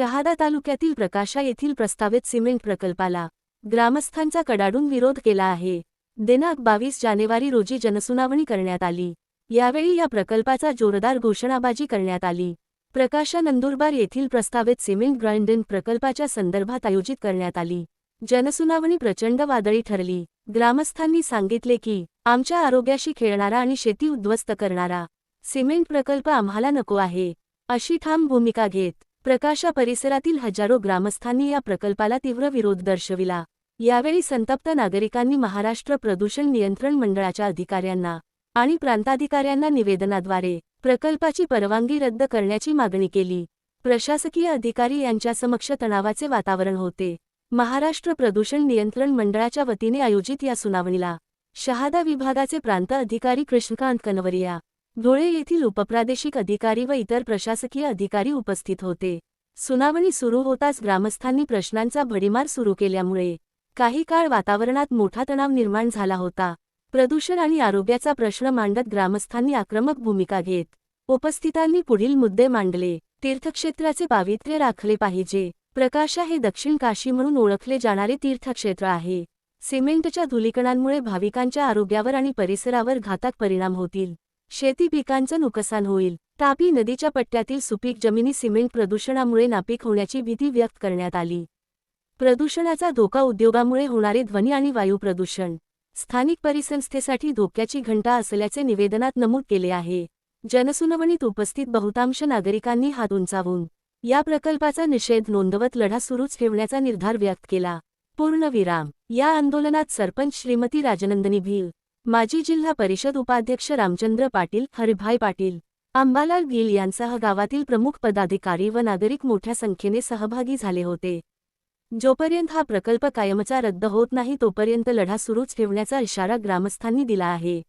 शहादा तालुक्यातील प्रकाशा येथील प्रस्तावित सिमेंट प्रकल्पाला ग्रामस्थांचा कडाडून विरोध केला आहे. दिनांक बावीस जानेवारी रोजी जनसुनावणी करण्यात आली. यावेळी या प्रकल्पाचा जोरदार घोषणाबाजी करण्यात आली. प्रकाशा नंदुरबार येथील प्रस्तावित सिमेंट ग्राइंडिंग प्रकल्पाच्या संदर्भात आयोजित करण्यात आली. जनसुनावणी प्रचंड वादळी ठरली. ग्रामस्थांनी सांगितले की आमच्या आरोग्याशी खेळणारा आणि शेती उद्ध्वस्त करणारा सिमेंट प्रकल्प आम्हाला नको आहे. अशी ठाम भूमिका घेत प्रकाशा परिसरातील हजारो ग्रामस्थांनी या प्रकल्पाला तीव्र विरोध दर्शविला. यावेळी संतप्त नागरिकांनी महाराष्ट्र प्रदूषण नियंत्रण मंडळाच्या अधिकाऱ्यांना आणि प्रांताधिकाऱ्यांना निवेदनाद्वारे प्रकल्पाची परवानगी रद्द करण्याची मागणी केली. प्रशासकीय अधिकारी यांच्या समक्ष तणावाचे वातावरण होते. महाराष्ट्र प्रदूषण नियंत्रण मंडळाच्या वतीने आयोजित या सुनावणीला शहादा विभागाचे प्रांत अधिकारी कृष्णकांत कनवरिया धुळे येथील उपप्रादेशिक अधिकारी व इतर प्रशासकीय अधिकारी उपस्थित होते. सुनावणी सुरू होताच ग्रामस्थांनी प्रश्नांचा भडीमार सुरू केल्यामुळे काही काळ वातावरणात मोठा तणाव निर्माण झाला होता. प्रदूषण आणि आरोग्याचा प्रश्न मांडत ग्रामस्थांनी आक्रमक भूमिका घेत उपस्थितांनी पुढील मुद्दे मांडले. तीर्थक्षेत्राचे पावित्र्य राखले पाहिजे. प्रकाशा हे दक्षिण काशी म्हणून ओळखले जाणारे तीर्थक्षेत्र आहे. सिमेंटच्या धुलीकणांमुळे भाविकांच्या आरोग्यावर आणि परिसरावर घातक परिणाम होतील. शेती पिकांचं नुकसान होईल. तापी नदीच्या पट्ट्यातील सुपीक जमिनी सिमेंट प्रदूषणामुळे नापीक होण्याची भीती व्यक्त करण्यात आली. प्रदूषणाचा धोका उद्योगामुळे होणारे ध्वनी आणि वायू प्रदूषण. स्थानिक परिसंस्थेसाठी धोक्याची घंटा असल्याचे निवेदनात नमूद केले आहे. जनसुनावणीत उपस्थित बहुतांश नागरिकांनी हात उंचावून या प्रकल्पाचा निषेध नोंदवत लढा सुरूच ठेवण्याचा निर्धार व्यक्त केला. पूर्णविराम. या आंदोलनात सरपंच श्रीमती राजनंदनी भील माजी जिल्हा परिषद उपाध्यक्ष रामचंद्र पाटील हरिभाई पाटील अंबालाल गिल यांसह गावातील प्रमुख पदाधिकारी व नागरिक मोठ्या संख्येने सहभागी झाले होते. जोपर्यंत हा प्रकल्प कायमचा रद्द होत नाही तोपर्यंत लढा सुरूच ठेवण्याचा इशारा ग्रामस्थांनी दिला आहे.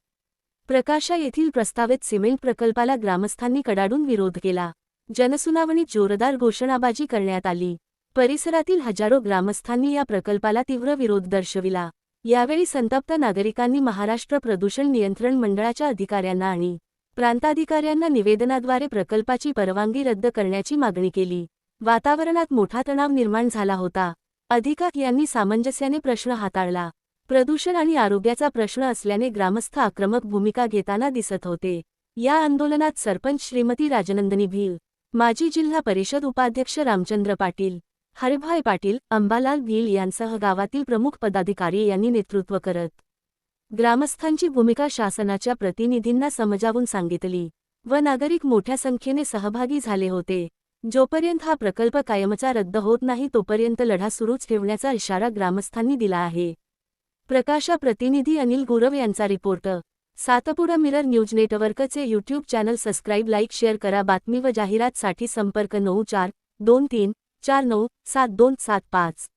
प्रकाशा येथील प्रस्तावित सिमेंट प्रकल्पाला ग्रामस्थांनी कडाडून विरोध केला. जनसुनावणीत जोरदार घोषणाबाजी करण्यात आली. परिसरातील हजारो ग्रामस्थांनी या प्रकल्पाला तीव्र विरोध दर्शविला. यावेळी संतप्त नागरिकांनी महाराष्ट्र प्रदूषण नियंत्रण मंडळाच्या अधिकाऱ्यांना आणि प्रांताधिकाऱ्यांना निवेदनाद्वारे प्रकल्पाची परवानगी रद्द करण्याची मागणी केली. वातावरणात मोठा तणाव निर्माण झाला होता. अधिकार यांनी सामंजस्याने प्रश्न हाताळला. प्रदूषण आणि आरोग्याचा प्रश्न असल्याने ग्रामस्थ आक्रमक भूमिका घेताना दिसत होते. या आंदोलनात सरपंच श्रीमती राजनंदनी भील माजी जिल्हा परिषद उपाध्यक्ष रामचंद्र पाटील हरिभाई पाटील अंबालाल भील यांसह गावातील प्रमुख पदाधिकारी यांनी नेतृत्व करत ग्रामस्थांची भूमिका शासनाच्या प्रतिनिधींना समजावून सांगितली व नागरिक मोठ्या संख्येने सहभागी झाले होते. जोपर्यंत हा प्रकल्प कायमचा रद्द होत नाही तोपर्यंत लढा सुरूच ठेवण्याचा इशारा ग्रामस्थांनी दिला आहे. प्रकाशा प्रतिनिधी अनिल गुरव यांचा रिपोर्ट. सातपुडा मिरर न्यूज नेटवर्कचे YouTube channel subscribe like share करा. बातमी व जाहिरातसाठी संपर्क नऊ चार दोन तीन चार नऊ सात दोन सात पाच.